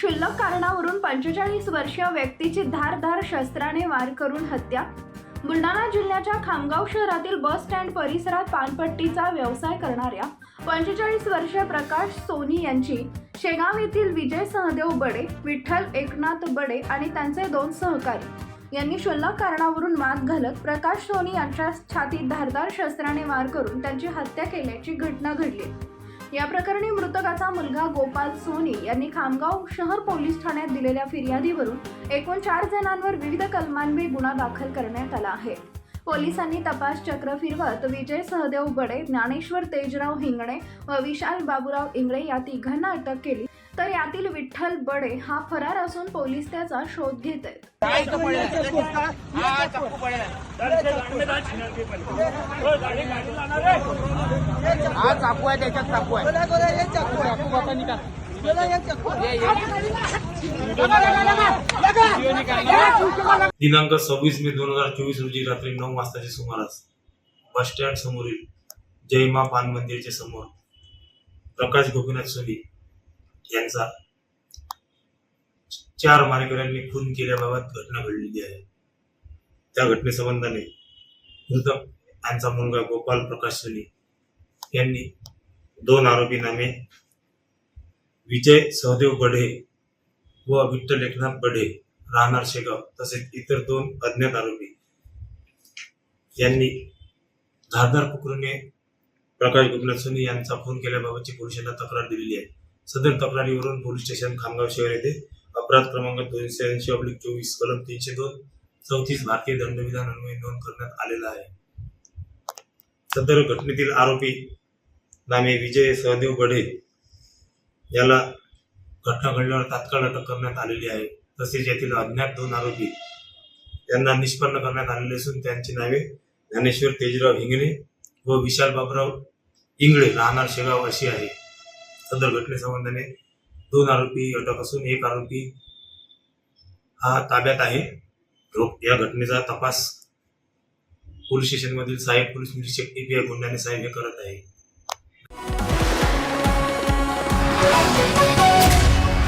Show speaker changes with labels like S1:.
S1: क्षुल्लक कारणावरून पंचेचाळीस वर्षीय व्यक्तीची धारधार शस्त्राने वार करून हत्या. बुलढाणा जिल्ह्याच्या खामगाव शहरातील बस स्टँड परिसरात पानपट्टीचा व्यवसाय करणाऱ्या पंचेचाळीस वर्षीय प्रकाश सोनी यांची शेगाव येथील विजय सहदेव बडे विठ्ठल एकनाथ बडे आणि त्यांचे दोन सहकारी यांनी क्षुल्लक कारणावरून मात घालत प्रकाश सोनी यांच्या छातीत धारदार शस्त्राने वार करून त्यांची हत्या केल्याची घटना घडली. या प्रकरणी मृतकाचा मुलगा गोपाल सोनी यांनी खामगाव शहर पोलीस ठाण्यात दिलेल्या फिर्यादीवरून एकूण चार जणांवर विविध कलमांवे गुन्हा दाखल करण्यात आला आहे. पोलिसांनी तपास चक्र फिरवत विजय सहदेव बडे ज्ञानेश्वर तेजराव हिंगणे व विशाल बाबूराव इंगळे या तिघांना अटक केली. तर यातील विठ्ठल बडे हा फरार असून पोलीस त्याचा शोध घेत
S2: हा.
S3: दिनांक सव्वीस मे दोन हजार चोवीस रोजी रात्री नऊ वाजताच्या सुमारास बस स्टँड समोरील जय मा पान मंदिरच्या समोर प्रकाश गोपीनाथ सोनी यांचा चार मारेकऱ्यांनी खून केल्याबाबत घटना घडलेली आहे. त्या घटनेसंबंधाने मृतक यांचा मुलगा गोपाल प्रकाश सोनी यांनी दोन आरोपी नामे विजय सहदेव बढे व विठ्ठल एकनाथ बढे राहणार शेगाव तसेच इतर दोन अज्ञात आरोपी यांनी धारदार कुकरूने प्रकाश गोपीनाथ सोनी यांचा खून केल्याबाबतची पोलिसांना तक्रार दिलेली आहे. सदर तक्रारीवरून पोलीस स्टेशन खामगाव शहर येथे अपराध क्रमांक दोनशे ऐंशी अब्लिक चोवीस कलम तीनशे दोन चौतीस भारतीय दंडविधान अन्वये नोंद करण्यात आलेला आहे. सदर घटनेतील आरोपी नामे विजय सहदेव बढे याला घटना घडल्यावर तात्काळ अटक करण्यात आलेली आहे. तसेच यातील अज्ञात दोन आरोपी यांना निष्पन्न करण्यात आलेले असून त्यांची नावे ज्ञानेश्वर तेजराव हिंगणे व विशाल बाबराव इंगळे राहणार शेगाव अशी आहे. सदर घटनेसंबंधाने दोन आरोपी अटक असून एक आरोपी हा ताब्यात आहे. या घटनेचा तपास पोलीस स्टेशनमधील साहेब पोलीस निरीक्षक टीपीआय गुंडाने साहेब हे करत आहे.